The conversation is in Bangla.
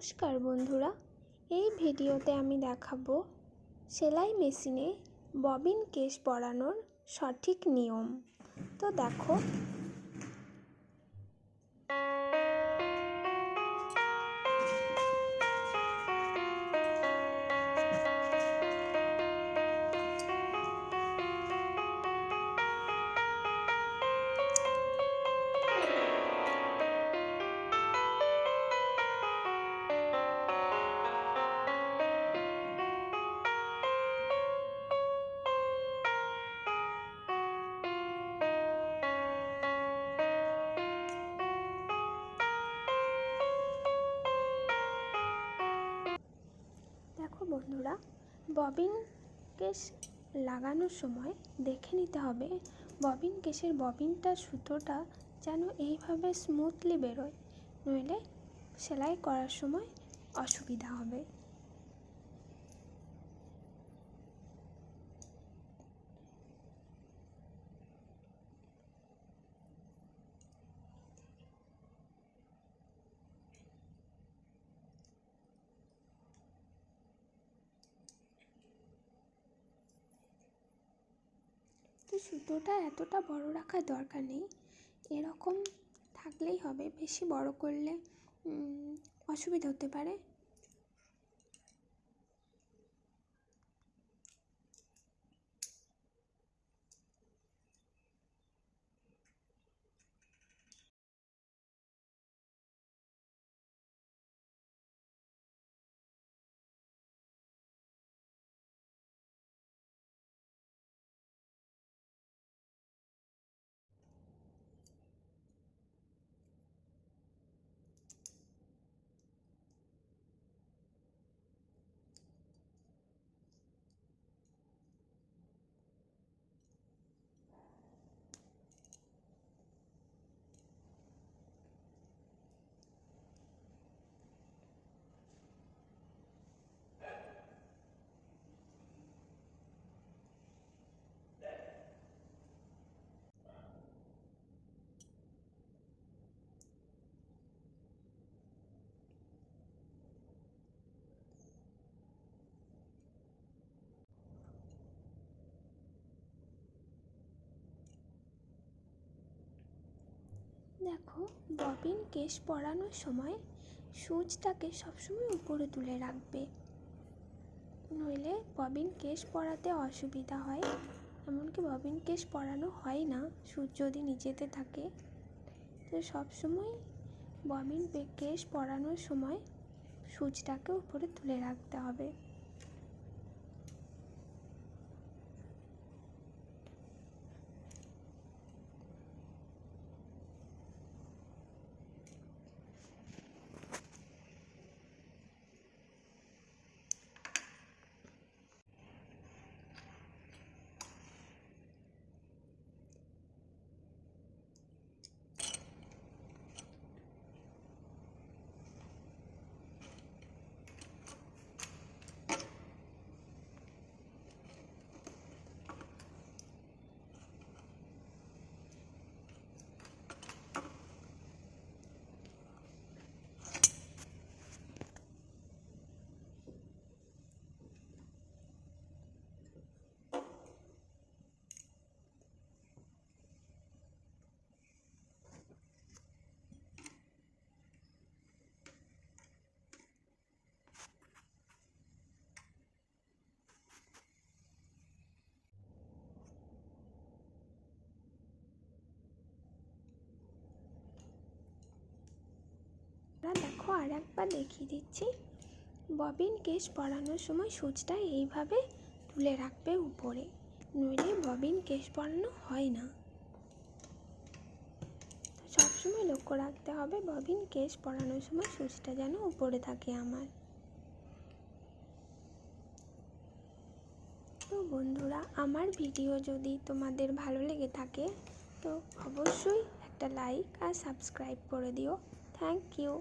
নমস্কার বন্ধুরা, এই ভিডিওতে আমি দেখাবো সেলাই মেশিনে ববিন কেস পরানোর সঠিক নিয়ম। তো দেখো বন্ধুরা, ববিন কেস লাগানোর সময় দেখে নিতে হবে ববিন কেসের ববিনটা, সুতোটা যেন এইভাবে স্মুথলি বেরোয়। নইলে সেলাই করার সময় অসুবিধা হবে। তো সুতোটা এতটা বড় রাখার দরকার নেই। এরকম থাকলেই হবে। বেশি বড় করলে অসুবিধা হতে পারে। দেখো, ববিন কেস পরানোর সময় সুচটাকে সবসময় উপরে তুলে রাখবে। নইলে ববিন কেস পরাতে অসুবিধা হয়। এমনকি ববিন কেস পরানো হয় না, সুচ যদি নিচেতে থাকে। তো সবসময় ববিন কেস পরানোর সময় সুচটাকে উপরে তুলে রাখতে হবে দেখো আর একবার দেখিয়ে দিচ্ছি। ববিন কেস পরানোর সময় সুচটা এইভাবে তুলে রাখবে উপরে, নইলে ববিন কেস পরানো হয় না। সবসময় লক্ষ্য রাখতে হবে ববিন কেস পরানোর সময় সুচটা যেন উপরে থাকে আমার। তো বন্ধুরা, আমার ভিডিও যদি তোমাদের ভালো লেগে থাকে, তো অবশ্যই একটা লাইক আর সাবস্ক্রাইব করে দিও। Thank you.